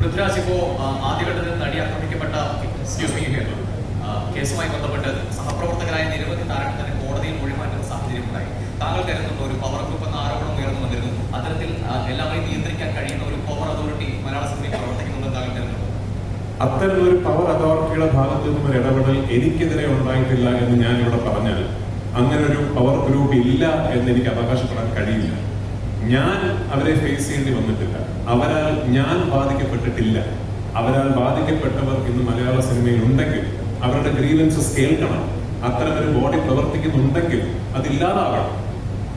പൃഥ്വിരാജ് ഇപ്പോ ആദ്യഘട്ടത്തിൽ നടി ആക്രമിക്കപ്പെട്ട മീ കേസുമായി ബന്ധപ്പെട്ട് സഹപ്രവർത്തകരായ നിരവധി താരങ്ങൾ തന്നെ കോടതിയിൽ മൊഴിമാറ്റുന്ന സാഹചര്യം ഉണ്ടായി. താങ്കൾ കരുതുന്നുണ്ട്? ഒരു പവർ ഗ്രൂപ്പ് എന്ന ആരോപണം ഉയർന്നു വന്നിരുന്നു. അത്തരത്തിൽ എല്ലാവരെയും നിയന്ത്രിക്കാൻ കഴിയുന്ന ഒരു പവർ അതോറിറ്റി മലയാള സിനിമയിൽ പ്രവർത്തിക്കുന്നുണ്ട് താങ്കൾ കരുതുന്നു? അത്തരം ഒരു പവർ അതോറിറ്റിയുടെ ഭാഗത്തു നിന്നും ഒരു ഇടപെടൽ എനിക്കെതിരെ ഉണ്ടായിട്ടില്ല എന്ന് ഞാൻ ഇവിടെ പറഞ്ഞാൽ അങ്ങനെ ഒരു പവർ ഗ്രൂപ്പ് ഇല്ല എന്ന് എനിക്ക് അവകാശപ്പെടാൻ കഴിയില്ല. ഞാൻ അവരെ ഫേസ് ചെയ്യേണ്ടി വന്നിട്ടില്ല. അവരാൽ ഞാൻ ബാധിക്കപ്പെട്ടിട്ടില്ല. അവരാൽ ബാധിക്കപ്പെട്ടവർ ഇന്ന് മലയാള സിനിമയിൽ ഉണ്ടെങ്കിൽ അവരുടെ ഗ്രീവൻസസ് കേൾക്കണം. അത്തരമൊരു ബോഡി പ്രവർത്തിക്കുന്നുണ്ടെങ്കിൽ അതില്ലാതാവണം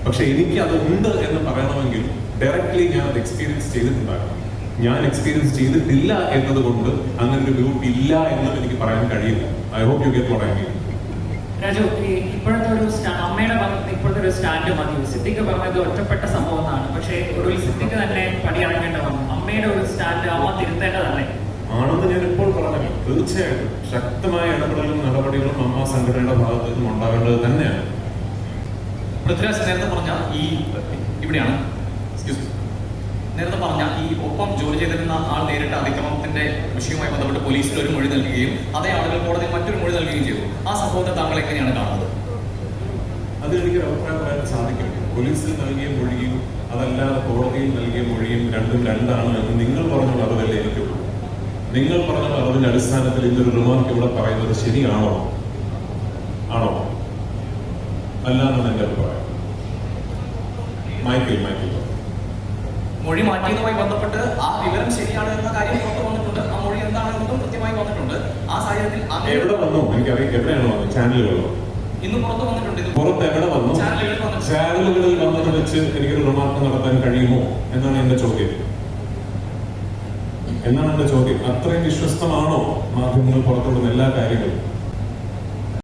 പക്ഷെ എനിക്ക് അത് ഉണ്ട് എന്ന് പറയണമെങ്കിൽ ഡയറക്ട്ലി ഞാൻ അത് എക്സ്പീരിയൻസ് ചെയ്തിട്ടുണ്ടാകണം. ഞാൻ എക്സ്പീരിയൻസ് ചെയ്തിട്ടില്ല എന്നതുകൊണ്ട് അങ്ങനെ ഒരു ഗ്രൂപ്പ് ഇല്ല എന്നും എനിക്ക് പറയാൻ കഴിയില്ല. I hope you get what I mean Raju ഇപ്പോഴത്തെ ഒരു ഭാഗത്ത് ഇപ്പോഴത്തെ ഒരു സ്റ്റാൻഡ് മതി. സിദ്ദിഖ് പറഞ്ഞത് ഒറ്റപ്പെട്ട സംഭവമാണ്. പക്ഷേ ഒടുവിൽ സിദ്ദിഖ് തന്നെ പടിയിറങ്ങേണ്ട വന്നു. അമ്മയുടെ ഒരു സ്റ്റാൻഡ് അമ്മ തിരുത്തേണ്ടതല്ലേ? ആണെന്ന് ഞാൻ ഇപ്പോൾ പറഞ്ഞു തീർച്ചയായിട്ടും ശക്തമായ ഇടപെടലും നടപടികളും അമ്മ സംഘടനയുടെ ഭാഗത്തു നിന്നും ഉണ്ടാകേണ്ടത് തന്നെയാണ്. പൃഥ്വിരാജ് നേരത്തെ പറഞ്ഞ ഈ ഇവിടെയാണ്. നേരത്തെ പറഞ്ഞ ഈ ഒപ്പം ജോലി ചെയ്തിരുന്ന ആൾ നേരിട്ട അതിക്രമത്തിന്റെ വിഷയവുമായി ബന്ധപ്പെട്ട് പോലീസിൽ ഒരു മൊഴി നൽകുകയും അതേ ആളുകൾ കോടതിയിൽ മറ്റൊരു മൊഴി നൽകുകയും ചെയ്തു. ആ സംഭവത്തെ താങ്കൾ എങ്ങനെയാണ് കാണുന്നത്? അതിൽ എനിക്ക് ഒരു അഭിപ്രായം പറയാൻ സാധിക്കും പോലീസിൽ നൽകിയ മൊഴിയും അതല്ലാതെ കോടതിയിൽ നൽകിയ മൊഴിയും രണ്ടും രണ്ടാണ് എന്ന് നിങ്ങൾ പറഞ്ഞ അറിവല്ലേ എനിക്കുള്ളൂ നിങ്ങൾ പറഞ്ഞ അറിവിന്റെ അടിസ്ഥാനത്തിൽ ഇന്നൊരു റിമാർക്ക് ഇവിടെ പറയുന്നത് ശരിയാണോ? ആണോ? അല്ലാന്നാണ് എന്റെ അഭിപ്രായം. Michael Michael. മൊഴി മാറ്റിയതുമായി ബന്ധപ്പെട്ട് ആ വിവരം ശരിയാണ് എന്ന കാര്യം പുറത്തു വന്നിട്ടുണ്ട്. ആ മൊഴി എന്താണെന്നതും കൃത്യമായി വന്നിട്ടുണ്ട്. ആ സാഹചര്യത്തിൽ എവിടെ വന്നു? എനിക്കറിയാം. എവിടെയാണ് വന്നത്? ചാനലുകളിലോ? ഇന്ന് പുറത്തു വന്നിട്ടുണ്ട് ഇത്. പുറത്ത് എവിടെ വന്നു? ചാനലുകളിൽ വന്നിട്ടുണ്ട്. ചാനലുകളിൽ വന്നത് വെച്ച് എനിക്കൊരു റിമാർക്ക് നടത്താൻ കഴിയുമോ? എന്നാണ് എന്റെ ചോദ്യം. എന്നാണ് എന്റെ ചോദ്യം? അത്രയും വിശ്വസ്തമാണോ മാധ്യമങ്ങൾ പുറത്തുവിടുന്ന എല്ലാ കാര്യങ്ങളും?